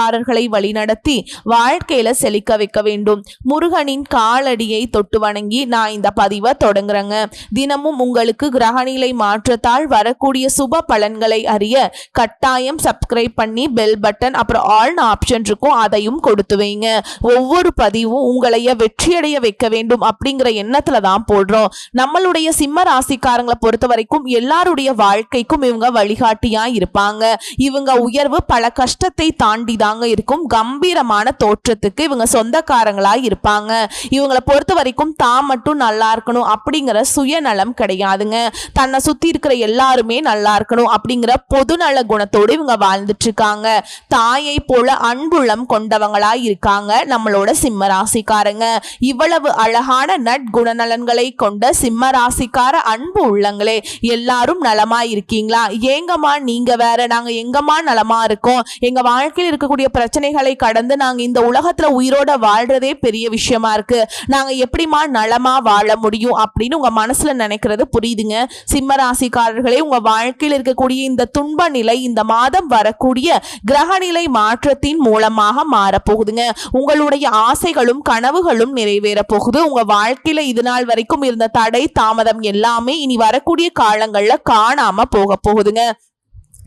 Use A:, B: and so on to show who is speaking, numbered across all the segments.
A: சொந்தக்காரர்களை வழிநடத்தி வாழ்க்கையில செழிக்க வைக்க வேண்டும். முருகனின் காலடியை தொட்டு வணங்கி நான் இந்த பதிவை தொடங்குறேங்க. தினமும் உங்களுக்கு கிரகநிலை மாற்றத்தால் வரக்கூடிய சுப பலன்களை அறிய கட்டாயம் சப்ஸ்கிரைப் பண்ணி பெல் பட்டன் அப்புறம் ஆல் ஆப்ஷன் இருக்கும் அதையும் கொடுத்து வைங்க. ஒவ்வொரு பதிவும் உங்களைய வெற்றியடைய வைக்க வேண்டும் அப்படிங்கிற எண்ணத்துல தான் போடுறோம். நம்மளுடைய சிம்ம ராசிக்காரங்களை பொறுத்த வரைக்கும் எல்லாருடைய வாழ்க்கைக்கும் இவங்க வழிகாட்டியா இருப்பாங்க. இவங்க உயர்வு பல கஷ்டத்தை தாண்டி தாங்க இருக்கும் கம்பீரமான தோற்றத்துக்கு இவங்க சொந்தக்காரங்களா இருப்பாங்க. இவங்களை பொறுத்த வரைக்கும் தான் மட்டும் நல்லா இருக்கணும் அப்படிங்கிற சுயநலம் கிடையாதுங்க. தன்னை சுத்தி இருக்கிற எல்லாருமே நல்லா இருக்கணும் அப்படிங்கிற பொதுநல குணத்தோடு இவங்க வாழ்ந்துட்டு இருக்காங்க தாயை போல அன்புள்ளம் கொண்டவங்களா இருக்காங்க நம்மளோட சிம்ம ராசிக்காரங்க இவ்வளவு அழகான நட்குணநலன்களை கொண்ட சிம்ம ராசிக்கார அன்பு உள்ளங்களே எல்லாரும் நலமா இருக்கீங்களா? ஏங்கம்மா நீங்க வேற நாங்க எங்கம்மா நலமா இருக்கோம்? எங்க வாழ்க்கையில் இருக்கக்கூடிய பிரச்சனைகளை கடந்து நாங்க இந்த உலகத்துல உயிரோட வாழ்றதே பெரிய விஷயமா இருக்கு. நாங்க எப்படிம்மா நலமா வாழ முடியும் அப்படின்னு உங்க மனசுல நினைக்கிறது புரியுதுங்க. சிம்ம ராசிக்காரர்களே உங்க வாழ்க்கையில் இருக்கக்கூடிய இந்த துன்ப நிலை இந்த மாதம் வரக்கூடிய கிரகநிலை மாற்றத்தின் மூலமாக மாறப்போகுதுங்க. உங்களுடைய ஆசைகளும் கனவுகளும் நிறைவேற போகுது. உங்க வாழ்க்கையில இது நாள் வரைக்கும் இருந்த தடை தாமதம் எல்லாமே இனி வரக்கூடிய காலங்கள்ல காணாம போக போகுதுங்க.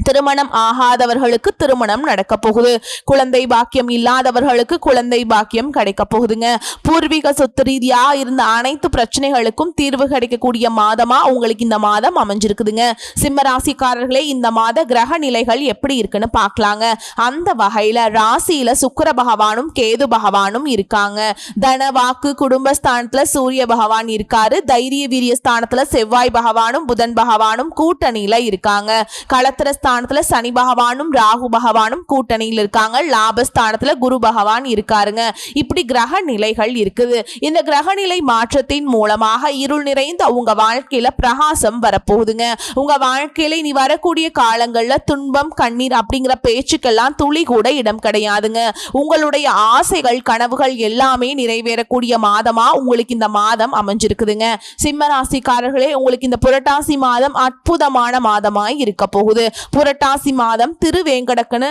A: திருமணம் ஆகாதவர்களுக்கு திருமணம் நடக்க போகுது. குழந்தை பாக்கியம் இல்லாதவர்களுக்கு குழந்தை பாக்கியம் கிடைக்க போகுதுங்க. பூர்வீக சொத்து ரீதியா இருந்த அனைத்து பிரச்சனைகளுக்கும் தீர்வு கிடைக்கக்கூடிய மாதமா உங்களுக்கு இந்த மாதம் அமைஞ்சிருக்குதுங்க. சிம்ம ராசிக்காரர்களே இந்த மாத கிரக நிலைகள் எப்படி இருக்குன்னு பார்க்கலாங்க. அந்த வகையில ராசியில சுக்கர பகவானும் கேது பகவானும் இருக்காங்க. தன வாக்கு குடும்பஸ்தானத்துல சூரிய பகவான் இருக்காரு. தைரிய வீரிய ஸ்தானத்துல செவ்வாய் பகவானும் புதன் பகவானும் கூட்டணியில இருக்காங்க. களத்திர ஸ்தானத்துல சனி பகவானும் ராகு பகவானும் கூட்டணியில் இருக்காங்க. லாபஸ்தானத்துல குரு பகவான் இருக்காருங்க. இப்படி கிரக நிலைகள் இருக்குது. இந்த கிரக நிலை மாற்றத்தின் மூலமாக இருள் நிறைந்த உங்க வாழ்க்கையில பிரகாசம் வரப்போகுதுங்க. உங்க வாழ்க்கையில இனி வரக்கூடிய காலங்கள்ல துன்பம் கண்ணீர் அப்படிங்கிற பேச்சுக்கெல்லாம் துளி கூட இடம் கிடையாதுங்க. உங்களுடைய ஆசைகள் கனவுகள் எல்லாமே நிறைவேறக்கூடிய மாதமா உங்களுக்கு இந்த மாதம் அமைஞ்சிருக்குதுங்க. சிம்ம ராசிக்காரர்களே உங்களுக்கு இந்த புரட்டாசி மாதம் அற்புதமான மாதமாய் இருக்க போகுது. புரட்டாசி மாதம் திருவேங்கடக்கனு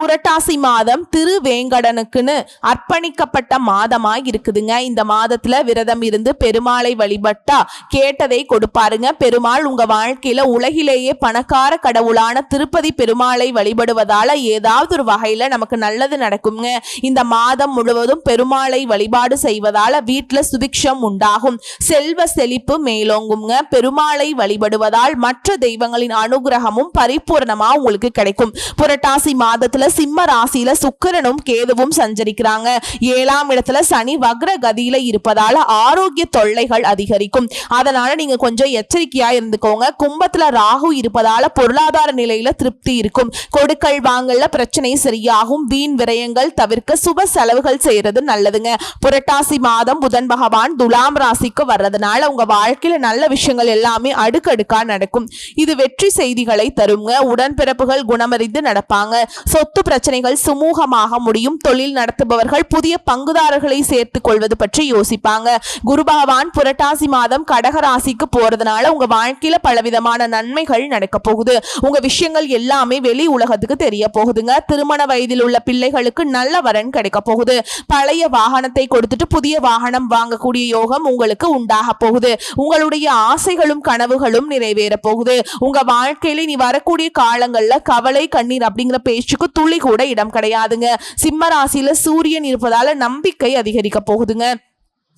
A: புரட்டாசி மாதம் திருவேங்கடனுக்குன்னு அர்ப்பணிக்கப்பட்ட மாதமாய் இருக்குதுங்க. இந்த மாதத்துல விரதம் இருந்து பெருமாளை வழிபட்டா கேட்டதை கொடுப்பாருங்க. பெருமாள் உங்க வாழ்க்கையில உலகிலேயே பணக்கார கடவுளான திருப்பதி பெருமாளை வழிபடுவதால ஏதாவது ஒரு வகையில நமக்கு நல்லது நடக்குங்க. இந்த மாதம் முழுவதும் பெருமாளை வழிபாடு செய்வதால வீட்டுல சுபிக்ஷம் உண்டாகும். செல்வ செழிப்பு மேலோங்குங்க. பெருமாளை வழிபடுவதால் மற்ற தெய்வங்களின் அனுகிரகமும் பரிபூர்ணமா உங்களுக்கு கிடைக்கும். புரட்டாசி மாதத்துல சிம்ம ராசியில சுக்கிரனும் கேதுவும் சஞ்சரிக்கிறாங்க. ஏழாம் இடத்துல சனி வக்ர கதியில இருப்பதால ஆரோக்கிய தொல்லைகள் அதிகரிக்கும். அதனால நீங்க கொஞ்சம் எச்சரிக்கையா இருந்துக்கோங்க. கும்பத்துல ராகு இருப்பதால பொருளாதார நிலையில திருப்தி இருக்கும். கொடுக்கல் வாங்கல பிரச்சனை சரியாகும். வீண் விரயங்கள் தவிர்க்க சுப செலவுகள் செய்யறது நல்லதுங்க. புரட்டாசி மாதம் புதன் பகவான் துலாம் ராசிக்கு வர்றதுனால உங்க வாழ்க்கையில நல்ல விஷயங்கள் எல்லாமே அடுக்கடுக்கா நடக்கும். இது வெற்றி செய்திகளை தருங்க. உடன்பிறப்புகள் குணமறிந்து நடப்பாங்க. சொத்து பிரச்சனைகள் சுமூகமாக முடியும். தொழில் நடத்துபவர்கள் புதிய பங்குதாரர்களை சேர்த்துக் கொள்வது பற்றி யோசிப்பாங்க. குரு பகவான் புரட்டாசி மாதம் கடகராசிக்கு போறதுனால உங்க வாழ்க்கையில பலவிதமான நன்மைகள் நடக்க போகுது. உங்க விஷயங்கள் எல்லாமே வெளி உலகத்துக்கு தெரிய போகுதுங்க. திருமண வயதில் உள்ள பிள்ளைகளுக்கு நல்ல வரன் கிடைக்க போகுது. பழைய வாகனத்தை கொடுத்துட்டு புதிய வாகனம் வாங்கக்கூடிய யோகம் உங்களுக்கு உண்டாக போகுது. உங்களுடைய ஆசைகளும் கனவுகளும் நிறைவேற போகுது. உங்க வாழ்க்கையில நீ வரக்கூடிய காலங்கள்ல கவலை கண்ணீர் அப்படிங்கிற பேச்சுக்கு துளி கூட இடம் கிடையாதுங்க. சிம்ம ராசியில சூரியன் இருப்பதால நம்பிக்கை அதிகரிக்க போகுதுங்க.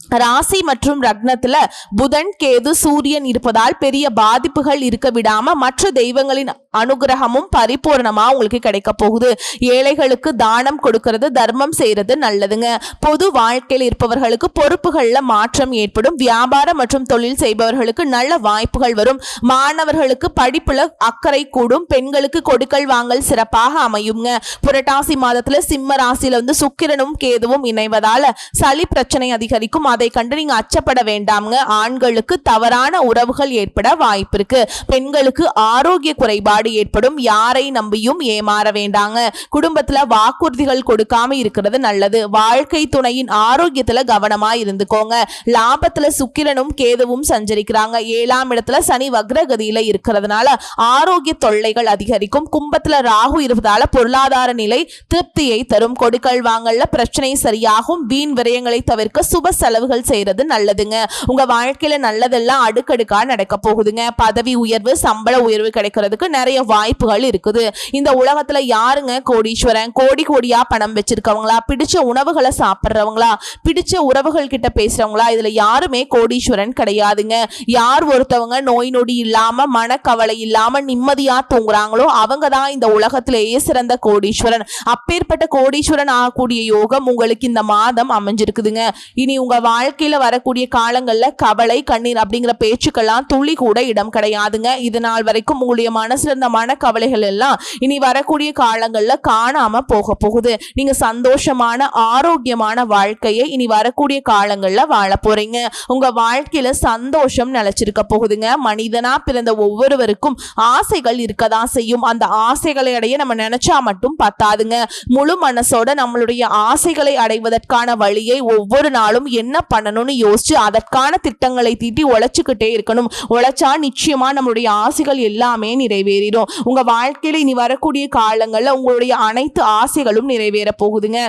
A: ராசி மற்றும் ரக்னத்துல புதன் கேது சூரியன் இருப்பதால் பெரிய பாதிப்புகள் இருக்க விடாம மற்ற தெய்வங்களின் அனுகிரகமும் பரிபூர்ணமா உங்களுக்கு கிடைக்க போகுது. ஏழைகளுக்கு தானம் கொடுக்கறது தர்மம் செய்யறது நல்லதுங்க. பொது வாழ்க்கையில் இருப்பவர்களுக்கு பொறுப்புகள்ல மாற்றம் ஏற்படும். வியாபாரம் மற்றும் தொழில் செய்பவர்களுக்கு நல்ல வாய்ப்புகள் வரும். மாணவர்களுக்கு படிப்புல அக்கறை கூடும். பெண்களுக்கு கொடுக்கல் வாங்கல் சிறப்பாக அமையுங்க. புரட்டாசி மாதத்துல சிம்ம ராசியில வந்து சுக்கிரனும் கேதுவும் இணைவதால சளி பிரச்சனை அதிகரிக்கும். அதை கண்டு நீங்க அச்சப்பட வேண்டாம்ங்க. ஆண்களுக்கு தவறான உறவுகள் ஏற்பட வாய்ப்பு இருக்கு. பெண்களுக்கு ஆரோக்கிய குறைபாடு ஏற்படும். யாரை நம்பியும் ஏமாற வேண்டாங்க. குடும்பத்துல வாக்குறுதிகள் கொடுக்காம இருக்கிறது நல்லது. வாழ்க்கை துணையின் ஆரோக்கியத்துல கவனமா இருந்துக்கோங்க. லாபத்துல சுக்கிரனும் கேதுவும் சஞ்சரிக்கிறாங்க. ஏழாம் இடத்துல சனி வக்ரகதியில இருக்கிறதுனால ஆரோக்கிய தொல்லைகள் அதிகரிக்கும். கும்பத்துல ராகு இருப்பதால பொருளாதார நிலை திருப்தியை தரும். கொடுக்கல் வாங்கல்ல பிரச்சனை சரியாகும். வீண் விரயங்களை தவிர்க்க சுப செலவுகள் செய்யறது நல்லதுங்க. உங்க வாழ்க்கையில நல்லதெல்லாம் அடுக்கடுக்கா நடக்க போகுதுங்க. பதவி உயர்வு சம்பள உயர்வு கிடைக்கிறதுக்கு நிறைய வாய்ப்புகள் இருக்குது. இந்த உலகத்துல யாருங்க கோடீஸ்வரன்? கோடி கோடியா பணம் வச்சிருக்கவங்களா? பிடிச்ச உணவுகளை சாப்பிட்றவங்களா? பிடிச்ச உறவுகள் கிட்ட பேசுறவங்களா? இதுல யாருமே கோடீஸ்வரன் கிடையாதுங்க. யார் ஒருத்தவங்க நோய் நொடி இல்லாம மனக்கவலை இல்லாம நிம்மதியா தூங்குறாங்களோ அவங்க தான் இந்த உலகத்திலேயே சிறந்த கோடீஸ்வரன். அப்பேற்பட்ட கோடீஸ்வரன் ஆகக்கூடிய யோகம் உங்களுக்கு இந்த மாதம் அமைஞ்சிருக்குதுங்க. இனி உங்க வாழ்க்கையில வரக்கூடிய காலங்கள்ல கவலை கண்ணீர் அப்படிங்கிற பேச்சுக்கெல்லாம் துளி கூட இடம் கிடையாதுங்க. இது நாள் வரைக்கும் உங்களுடைய மனசுல இருந்த மனக்கவலைகள் எல்லாம் இனி வரக்கூடிய காலங்கள்ல காணாம போக போகுது. நீங்க சந்தோஷமான ஆரோக்கியமான வாழ்க்கையை இனி வரக்கூடிய காலங்கள்ல வாழ போறீங்க. உங்க வாழ்க்கையில சந்தோஷம் நிலைச்சிருக்க போகுதுங்க. மனிதனா பிறந்த ஒவ்வொருவருக்கும் ஆசைகள் இருக்கதான் செய்யும். அந்த ஆசைகளை அடைய நம்ம நினைச்சா மட்டும் பத்தாதுங்க. முழு மனசோட நம்மளுடைய ஆசைகளை அடைவதற்கான வழியை ஒவ்வொரு நாளும் என்ன பண்ணணும்னு யோசிச்சு அதற்கான திட்டங்களை தீட்டி உழைச்சிக்கிட்டே இருக்கணும். உழைச்சா நிச்சயமா நம்மளுடைய ஆசைகள் எல்லாமே நிறைவேறிடும். உங்க வாழ்க்கையில இனி வரக்கூடிய காலங்கள்ல உங்களுடைய அனைத்து ஆசைகளும் நிறைவேற போகுதுங்க.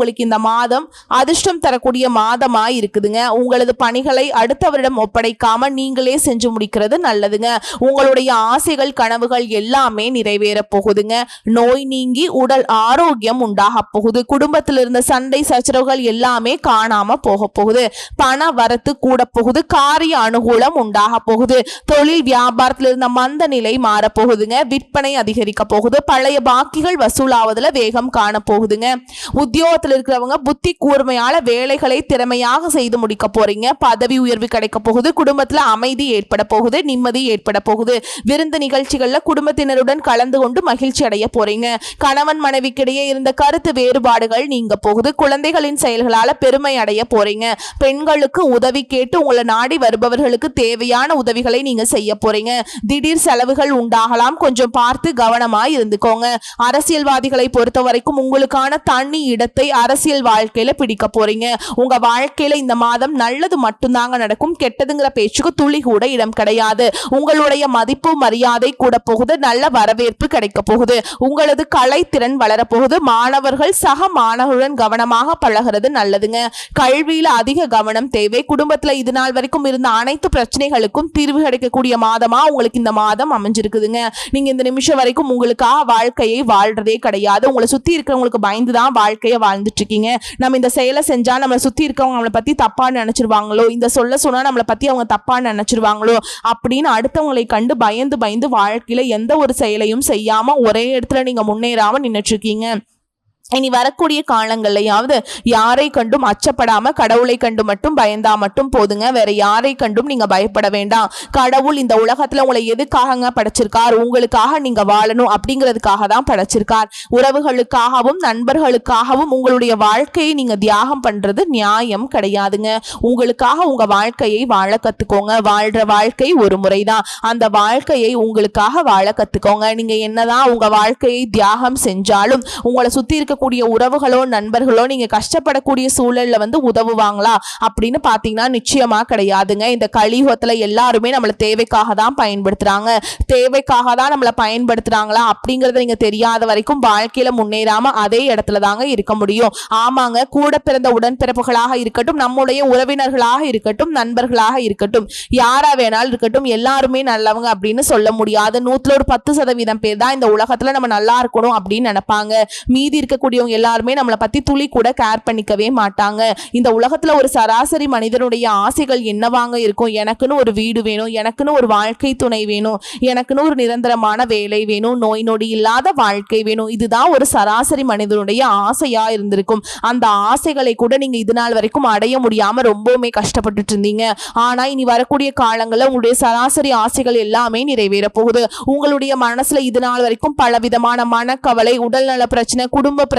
A: உங்களுக்கு இந்த மாதம் அதிர்ஷ்டம் தரக்கூடிய மாதமா இருக்குதுங்க. உங்களது பணிகளை அடுத்தவரிடம் ஒப்படைக்காம நீங்களே செஞ்சு முடிக்கிறது நல்லதுங்க. உங்களுடைய ஆசைகள் கனவுகள் எல்லாமே நிறைவேற போகுதுங்க. நோய் நீங்கி உடல் ஆரோக்கியம் உண்டாக போகுது. குடும்பத்தில் இருந்த சண்டை சச்சரவுகள் எல்லாமே காணாம போக போகுது. பண வரத்து கூட போகுது. காரிய அனுகூலம் உண்டாக போகுது. தொழில் வியாபாரத்தில் இருந்த மந்த நிலை மாறப்போகுதுங்க விற்பனை அதிகரிக்க போகுது. பழைய பாக்கிகள் வசூலாவதுல வேகம் காண போகுதுங்க. உத்தியோகத்தில் இருக்கிறவங்க புத்தி கூர்மையால வேலைகளை திறமையாக செய்து முடிக்க போறீங்க. பதவி உயர்வு கிடைக்க போகுது. குடும்பத்துல அமைதி ஏற்பட போகுது. நிம்மதி ஏற்பட போகுது. விருந்து நிகழ்ச்சிகள்ல குடும்பத்தினருடன் கலந்து கொண்டு மகிழ்ச்சி அடைய போறீங்க. கணவன் மனைவிக்கிடையே இருந்த கருத்து வேறுபாடுகள் நீங்க போகுது. குழந்தைகளின் செயல்களால பெருமை அடைய போறீங்க. பெண்களுக்கு உதவி கேட்டு உங்களை நாடி வருபவர்களுக்கு தேவையான உதவிகளை நீங்க செய்ய போறீங்க. திடீர் செலவுகள் உண்டாகலாம். கொஞ்சம் பார்த்து கவனமா இருந்துக்கோங்க. அரசியல்வாதிகளை பொறுத்த வரைக்கும் உங்களுக்கான தனி இடத்தை அரசியல் வாழ்க்கையில பிடிக்க போறீங்க. உங்க வாழ்க்கையில இந்த மாதம் நல்லது மட்டும்தாங்க நடக்கும். கெட்டதுங்கிற பேச்சுக்கு துளி கூட இடம் கிடையாது. உங்களுடைய மதிப்பு மரியாதை கூட போகுது. நல்ல வரவேற்பு கிடைக்க போகுது. உங்களது கலைத்திறன் வளரப்போகுது. மாணவர்கள் சக மாணவர்களுடன் கவனமாக பழகிறது நல்லதுங்க. கல்வியில அதிக கவனம் தேவை. குடும்பத்துல இது நாள் வரைக்கும் இருந்த அனைத்து பிரச்சனைகளுக்கும் தீர்வு கிடைக்கக்கூடிய மாதமா உங்களுக்கு இந்த மாதம் அமைஞ்சிருக்குதுங்க. நீங்க இந்த நிமிஷம் வரைக்கும் உங்களுக்காக வாழ்க்கையை வாழ்றதே கிடையாது. உங்களை சுத்தி இருக்கிறவங்களுக்கு பயந்து தான் வாழ்க்கையை வாழ் இருக்கீங்க நம்ம இந்த செயலை செஞ்சா நம்மளை சுத்தி இருக்கவங்க நம்மளை பத்தி தப்பா நினைச்சிருவாங்களோ இந்த சொல்ல சொன்னா நம்மளை பத்தி அவங்க தப்பாக நினைச்சிருவாங்களோ அப்படின்னு அடுத்தவங்களை கண்டு பயந்து பயந்து வாழ்க்கையில எந்த ஒரு செயலையும் செய்யாம ஒரே இடத்துல நீங்க முன்னேறாம நின்னுட்டு இருக்கீங்க இனி வரக்கூடிய காலங்கள்லையாவது யாரை கண்டும் அச்சப்படாம கடவுளை கண்டு மட்டும் பயந்தா மட்டும் போதுங்க. வேற யாரை கண்டும் நீங்க பயப்பட வேண்டாம். கடவுள் இந்த உலகத்துல உங்களை எதுக்காகங்க படைச்சிருக்கார்? உங்களுக்காக நீங்க வாழணும் அப்படிங்கிறதுக்காக தான் படைச்சிருக்கார். உறவுகளுக்காகவும் நண்பர்களுக்காகவும் உங்களுடைய வாழ்க்கையை நீங்க தியாகம் பண்றது நியாயம் கிடையாதுங்க. உங்களுக்காக உங்க வாழ்க்கையை வாழ கத்துக்கோங்க. வாழ்ற வாழ்க்கை ஒரு முறைதான். அந்த வாழ்க்கையை உங்களுக்காக வாழ கத்துக்கோங்க. நீங்க என்னதான் உங்க வாழ்க்கையை தியாகம் செஞ்சாலும் உங்களை சுத்தி இருக்க இருக்கக்கூடிய உறவுகளோ நண்பர்களோ நீங்க கஷ்டப்படக்கூடிய சூழல்ல வந்து உதவுவாங்களா? அப்படின்னு பாத்தீங்கன்னா நிச்சயமா கிடையாதுங்க. இந்த கலியுகத்துல எல்லாருமே நம்மள தேவைக்காக தான் பயன்படுத்துறாங்க. தேவைக்காக தான் நம்மள பயன்படுத்துறாங்களா? அப்படிங்கறத நீங்க தெரியாத வரைக்கும் வாழ்க்கையில முன்னேறாம அதே இடத்துல தாங்க இருக்க முடியும். ஆமாங்க கூட பிறந்த உடன்பிறப்புகளாக இருக்கட்டும் நம்முடைய உறவினர்களாக இருக்கட்டும் நண்பர்களாக இருக்கட்டும் யாரா வேணாலும் இருக்கட்டும் எல்லாருமே நல்லவங்க அப்படின்னு சொல்ல முடியாது. நூத்துல ஒரு பத்து சதவீதம் பேர் தான் இந்த உலகத்துல நம்ம நல்லா இருக்கணும் அப்படின்னு நினைப்பாங்க. மீதி இருக்கக்கூடிய இருக்கக்கூடியவங்க எல்லாருமே நம்மளை பற்றி துளி கூட கேர் பண்ணிக்கவே மாட்டாங்க. இந்த உலகத்தில் ஒரு சராசரி மனிதனுடைய ஆசைகள் என்னவாங்க இருக்கும்? எனக்குன்னு ஒரு வீடு வேணும். எனக்குன்னு ஒரு வாழ்க்கை துணை வேணும். எனக்குன்னு ஒரு நிரந்தரமான வேலை வேணும். நோய் நொடி இல்லாத வாழ்க்கை வேணும். இதுதான் ஒரு சராசரி மனிதனுடைய ஆசையாக இருந்திருக்கும். அந்த ஆசைகளை கூட நீங்கள் இது நாள் வரைக்கும் அடைய முடியாமல் ரொம்பவுமே கஷ்டப்பட்டுட்டு இருந்தீங்க. ஆனால் இனி வரக்கூடிய காலங்களில் உங்களுடைய சராசரி ஆசைகள் எல்லாமே நிறைவேற போகுது. உங்களுடைய மனசில் இது நாள் வரைக்கும் பல விதமான மனக்கவலை உடல்நல பிரச்சனை குடும்ப பிரச்சனை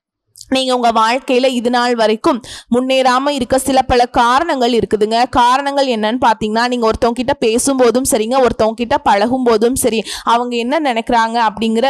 A: நீங்கள் உங்கள் வாழ்க்கையில் இது நாள் வரைக்கும் முன்னேறாமல் இருக்க சில பல காரணங்கள் இருக்குதுங்க. காரணங்கள் என்னன்னு பார்த்தீங்கன்னா நீங்கள் ஒருத்தவங்க கிட்ட பேசும்போதும் சரிங்க ஒருத்தவங்க கிட்ட பழகும் போதும் சரி அவங்க என்ன நினைக்கிறாங்க அப்படிங்கிற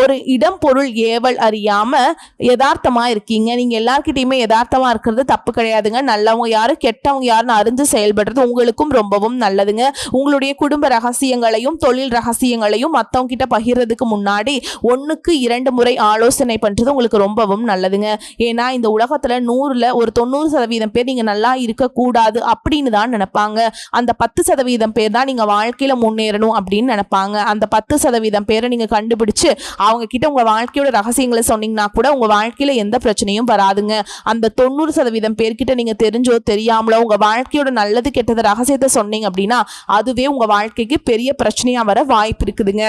A: ஒரு இடம் பொருள் ஏவல் அறியாமல் யதார்த்தமாக இருக்கீங்க. நீங்கள் எல்லாருக்கிட்டையுமே யதார்த்தமாக இருக்கிறது தப்பு கிடையாதுங்க. நல்லவங்க யாரும் கெட்டவங்க யாருன்னு அறிஞ்சு செயல்படுறது உங்களுக்கும் ரொம்பவும் நல்லதுங்க. உங்களுடைய குடும்ப ரகசியங்களையும் தொழில் ரகசியங்களையும் மற்றவங்க கிட்ட பகிர்றதுக்கு முன்னாடி ஒன்றுக்கு இரண்டு முறை ஆலோசனை பண்ணுறது உங்களுக்கு ரொம்பவும் நல்லதுங்க. ஏன்னா இந்த உலகத்துல நூறுல ஒரு தொண்ணூறு சதவீதம் பேர் நீங்க நல்லா இருக்கக்கூடாது அப்படின்னு தான் நினைப்பாங்க. அந்த பத்து சதவீதம் பேர் தான் நீங்க வாழ்க்கையில முன்னேறணும் அப்படின்னு நினைப்பாங்க. அந்த பத்து சதவீதம் பேரை நீங்க கண்டுபிடிச்சு அவங்க கிட்ட உங்க வாழ்க்கையோட ரகசியங்களை சொன்னீங்கன்னா கூட உங்க வாழ்க்கையில எந்த பிரச்சனையும் வராதுங்க. அந்த தொண்ணூறு சதவீதம் பேர்கிட்ட நீங்க தெரிஞ்சோ தெரியாமலோ உங்க வாழ்க்கையோட நல்லது கெட்டது ரகசியத்தை சொன்னீங்க அப்படின்னா அதுவே உங்க வாழ்க்கைக்கு பெரிய பிரச்சனையா வர வாய்ப்பு இருக்குதுங்க.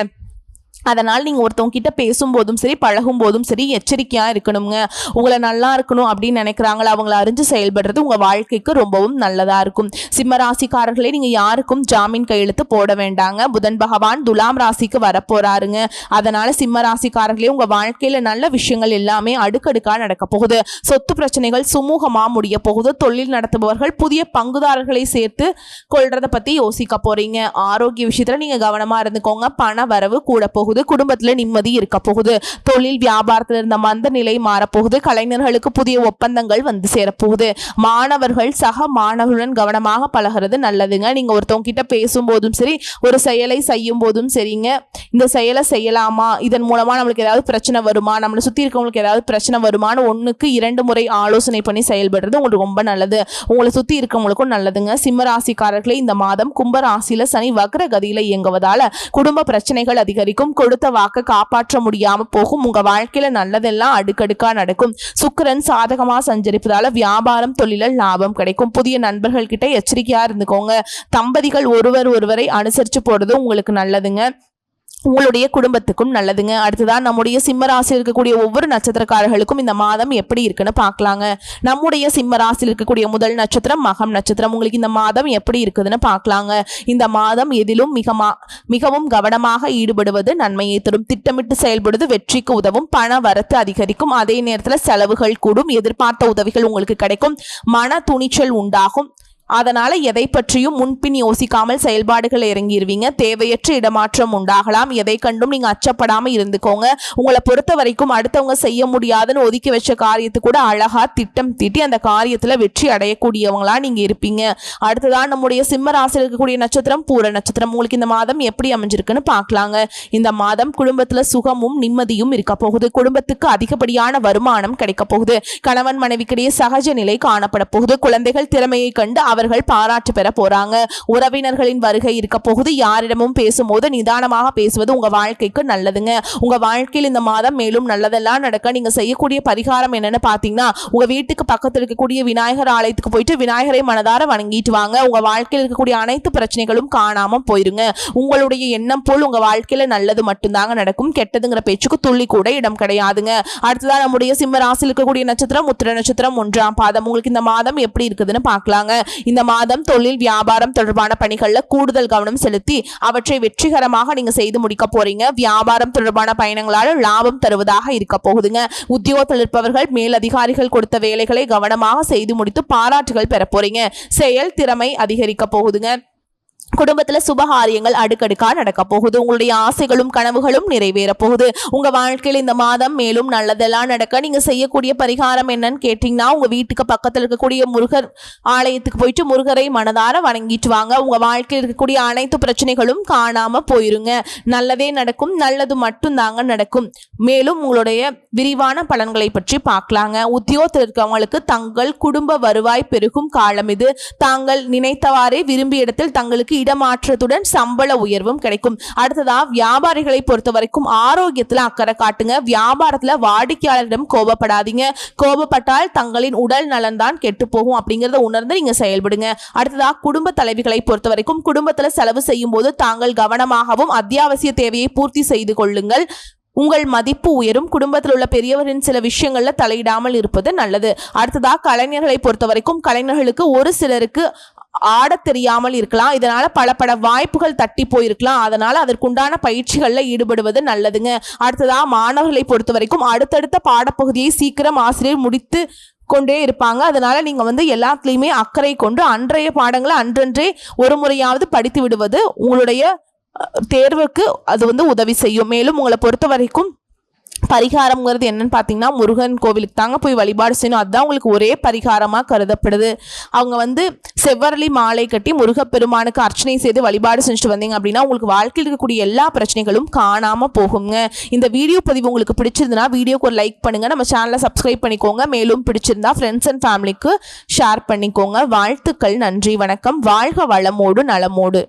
A: அதனால் நீங்கள் ஒருத்தவங்க கிட்ட பேசும்போதும் சரி பழகும் போதும் சரி எச்சரிக்கையாக இருக்கணுங்க. உங்களை நல்லா இருக்கணும் அப்படின்னு நினைக்கிறாங்களா அவங்கள அறிஞ்சு செயல்படுறது உங்கள் வாழ்க்கைக்கு ரொம்பவும் நல்லதாக இருக்கும். சிம்ம ராசிக்காரர்களே நீங்கள் யாருக்கும் ஜாமீன் கையெழுத்து போட வேண்டாங்க. புதன் பகவான் துலாம் ராசிக்கு வரப்போறாருங்க. அதனால் சிம்ம ராசிக்காரர்களே உங்கள் வாழ்க்கையில் நல்ல விஷயங்கள் எல்லாமே அடுக்கடுக்காக நடக்க போகுது. சொத்து பிரச்சனைகள் சுமூகமாக முடிய போகுது. தொழில் நடத்துபவர்கள் புதிய பங்குதாரர்களை சேர்த்து கொள்றதை பற்றி யோசிக்க போகிறீங்க ஆரோக்கிய விஷயத்தில் நீங்கள் கவனமாக இருந்துக்கோங்க. பண வரவு கூட போகுது குடும்பத்தில் நிம்மதி இருக்க போகுது தொழில் வியாபாரத்தில் இருந்த மந்த நிலை மாறப்போகுது கலைஞர்களுக்கு புதிய ஒப்பந்தங்கள் வந்து சேரப்போகுது. மாணவர்கள் சக மாணவர்களுடன் கவனமாக பழகிறது நல்லதுங்க. நீங்கள் ஒருத்தவங்க கிட்ட பேசும்போதும் சரி ஒரு செயலை செய்யும் போதும் சரிங்க. இந்த செயலை செய்யலாமா? இதன் மூலமாக நம்மளுக்கு ஏதாவது பிரச்சனை வருமா? நம்மளை சுற்றி இருக்கவங்களுக்கு ஏதாவது பிரச்சனை வருமான்னு ஒன்றுக்கு இரண்டு முறை ஆலோசனை பண்ணி செயல்படுறது உங்களுக்கு ரொம்ப நல்லது. உங்களை சுற்றி இருக்கவங்களுக்கும் நல்லதுங்க. சிம்ம ராசிக்காரர்களே இந்த மாதம் கும்ப ராசியில் சனி வக்ர கதியில் இயங்குவதால் குடும்ப பிரச்சனைகள் அதிகரிக்கும். கொடுத்த வாக்க காப்பாற்ற முடியாம போகும். உங்க வாழ்க்கையில நல்லதெல்லாம் அடுக்கடுக்கா நடக்கும். சுக்கரன் சாதகமா சஞ்சரிப்பதால வியாபாரம் தொழிலில் லாபம் கிடைக்கும். புதிய நண்பர்கள் கிட்ட எச்சரிக்கையா இருந்துக்கோங்க. தம்பதிகள் ஒருவர் ஒருவரை அனுசரிச்சு போறது உங்களுக்கு நல்லதுங்க. உங்களுடைய குடும்பத்துக்கும் நல்லதுங்க. அடுத்ததான் நம்முடைய சிம்ம ராசியில் இருக்கக்கூடிய ஒவ்வொரு நட்சத்திரக்காரர்களுக்கும் இந்த மாதம் எப்படி இருக்குன்னு பார்க்கலாங்க. நம்முடைய சிம்ம ராசியில் இருக்கக்கூடிய முதல் நட்சத்திரம் மகம் நட்சத்திரம். உங்களுக்கு இந்த மாதம் எப்படி இருக்குதுன்னு பார்க்கலாங்க. இந்த மாதம் எதிலும் மிக மிகவும் கவனமாக ஈடுபடுவது நன்மையை தரும். திட்டமிட்டு செயல்படுவது வெற்றிக்கு உதவும். பண வரத்து அதிகரிக்கும். அதே நேரத்தில் செலவுகள் கூடும். எதிர்பார்த்த உதவிகள் உங்களுக்கு கிடைக்கும். மன துணிச்சல் உண்டாகும். அதனால எதை பற்றியும் முன்பின் யோசிக்காமல் செயல்பாடுகள் இறங்கிடுவீங்க தேவையற்ற இடமாற்றம் உண்டாகலாம். எதை கண்டும் நீங்க அச்சப்படாம இருந்துக்கோங்க. உங்களை பொறுத்த வரைக்கும் அடுத்தவங்க செய்ய முடியாதுன்னு ஒதுக்கி வச்ச காரியத்தை கூட அழகா திட்டம் தீட்டி அந்த காரியத்துல வெற்றி அடையக்கூடியவங்களா நீங்க இருப்பீங்க. அடுத்ததான் நம்முடைய சிம்ம ராசியில் இருக்கக்கூடிய நட்சத்திரம் பூர நட்சத்திரம். உங்களுக்கு இந்த மாதம் எப்படி அமைஞ்சிருக்குன்னு பார்க்கலாங்க. இந்த மாதம் குடும்பத்துல சுகமும் நிம்மதியும் இருக்க போகுது. குடும்பத்துக்கு அதிகப்படியான வருமானம் கிடைக்க போகுது. கணவன் மனைவிக்கிடையே சகஜ நிலை காணப்பட போகுது. குழந்தைகள் திறமையை கண்டு அவர்கள் பாராட்டு பெற போறாங்க. உறவினர்களின் வருகை இருக்க போகுது. யாரிடமும் பேசும்போது நிதானமாக பேசுவது உங்க வாழ்க்கைக்கு நல்லதுங்க. உங்க வாழ்க்கையில் இந்த மாதம் மேலும் நல்லதெல்லாம் நடக்க நீங்க செய்யக்கூடிய பரிகாரம் என்னன்னு பாத்தீங்கன்னா உங்க வீட்டுக்கு பக்கத்தில் இருக்கக்கூடிய விநாயகர் ஆலயத்துக்கு போயிட்டு விநாயகரை மனதார வணங்கிட்டு வாங்க. உங்க வாழ்க்கையில் இருக்கக்கூடிய அனைத்து பிரச்சனைகளும் காணாம போயிருங்க. உங்களுடைய எண்ணம் போல் உங்க வாழ்க்கையில நல்லது மட்டும்தாங்க நடக்கும். கெட்டதுங்கிற பேச்சுக்கு துள்ளி கூட இடம் கிடையாதுங்க. அடுத்ததான் நம்முடைய சிம்ம ராசியில் இருக்கக்கூடிய நட்சத்திரம் உத்திர நட்சத்திரம் ஒன்றாம் பாதம். உங்களுக்கு இந்த மாதம் எப்படி இருக்குதுன்னு பார்க்கலாங்க இந்த மாதம் தொழில் வியாபாரம் தொடர்பான பணிகளில் கூடுதல் கவனம் செலுத்தி அவற்றை வெற்றிகரமாக நீங்க செய்து முடிக்க போறீங்க. வியாபாரம் தொடர்பான பயணங்களால லாபம் தருவதாக இருக்க போகுதுங்க. உத்தியோகத்தில் இருப்பவர்கள் மேலதிகாரிகள் கொடுத்த வேலைகளை கவனமாக செய்து முடித்து பாராட்டுகள் பெற போறீங்க. செயல் திறமை அதிகரிக்க போகுதுங்க. குடும்பத்துல சுபகாரியங்கள் அடுக்கடுக்கா நடக்க போகுது. உங்களுடைய ஆசைகளும் கனவுகளும் நிறைவேற போகுது. உங்க வாழ்க்கையில இந்த மாதம் மேலும் நல்லதெல்லாம் நடக்க நீங்க செய்யக்கூடிய பரிகாரம் என்னன்னு கேட்டீங்கன்னா உங்க வீட்டுக்கு பக்கத்துல இருக்கக்கூடிய முருகர் ஆலயத்துக்கு போயிட்டு முருகரை மனதார வணங்கிட்டு வாங்க. உங்க வாழ்க்கையில் இருக்கக்கூடிய அனைத்து பிரச்சனைகளும் காணாம போயிருங்க. நல்லதே நடக்கும் நல்லது மட்டும்தாங்க நடக்கும். மேலும் உங்களுடைய விரிவான பலன்களை பற்றி பார்க்கலாங்க. உத்தியோகத்தில் இருக்கவங்களுக்கு தங்கள் குடும்ப வருவாய் பெருகும் காலம் இது. தாங்கள் நினைத்தவாறே விரும்பிய இடத்தில் தங்களுக்கு இடமாற்றத்துடன் சம்பள உயர்வும் கிடைக்கும். அடுத்ததா வியாபாரிகளை பொறுத்த வரைக்கும் ஆரோக்கியத்துல அக்கறை காட்டுங்க. வியாபாரத்துல வாடிக்கையாளரிடம் கோபப்படாதீங்க. கோபப்பட்டால் தங்களின் உடல் நலன் தான் கெட்டு போகும் அப்படிங்கறத உணர்ந்து நீங்க செயல்படுங்க. அடுத்ததா குடும்ப தலைவிகளை பொறுத்த வரைக்கும் குடும்பத்துல செலவு செய்யும் போது தாங்கள் கவனமாகவும் அத்தியாவசிய தேவையை பூர்த்தி செய்து கொள்ளுங்கள். உங்கள் மதிப்பு உயரும். குடும்பத்தில் உள்ள பெரியவரின் சில விஷயங்கள்ல தலையிடாமல் இருப்பது நல்லது. அடுத்ததாக கலைஞர்களை பொறுத்த வரைக்கும் கலைஞர்களுக்கு ஒரு சிலருக்கு ஆட தெரியாமல் இருக்கலாம். இதனால பல பல வாய்ப்புகள் தட்டி போயிருக்கலாம். அதனால அதற்குண்டான பயிற்சிகளில் ஈடுபடுவது நல்லதுங்க. அடுத்ததா மாணவர்களை பொறுத்த வரைக்கும் அடுத்தடுத்த பாடப்பகுதியை சீக்கிரம் ஆசிரியர் முடித்து கொண்டே இருப்பாங்க. அதனால நீங்க வந்து எல்லாத்துலேயுமே அக்கறை கொண்டு அன்றைய பாடங்களை அன்றன்றே ஒரு முறையாவது படித்து விடுவது உங்களுடைய தேர்வுக்கு அது வந்து உதவி செய்யும். மேலும் உங்களை பொறுத்த வரைக்கும் பரிகாரம்ங்கிறது என்னன்னு பார்த்தீங்கன்னா முருகன் கோவிலுக்கு தாங்க போய் வழிபாடு செய்யணும். அதுதான் உங்களுக்கு ஒரே பரிகாரமாக கருதப்படுது. அவங்க வந்து செவ்வரளி மாலை கட்டி முருகப்பெருமானுக்கு அர்ச்சனை செய்து வழிபாடு செஞ்சுட்டு வந்தீங்க அப்படின்னா உங்களுக்கு வாழ்க்கையில் இருக்கக்கூடிய எல்லா பிரச்சனைகளும் காணாமல் போகுங்க. இந்த வீடியோ பதிவு உங்களுக்கு பிடிச்சிருந்தனா வீடியோக்கு ஒரு லைக் பண்ணுங்க. நம்ம சேனலை சப்ஸ்கிரைப் பண்ணிக்கோங்க. மேலும் பிடிச்சிருந்தா ஃப்ரெண்ட்ஸ் அண்ட் ஃபேமிலிக்கு ஷேர் பண்ணிக்கோங்க. வாழ்த்துக்கள் நன்றி வணக்கம். வாழ்க வளமோடு நலமோடு.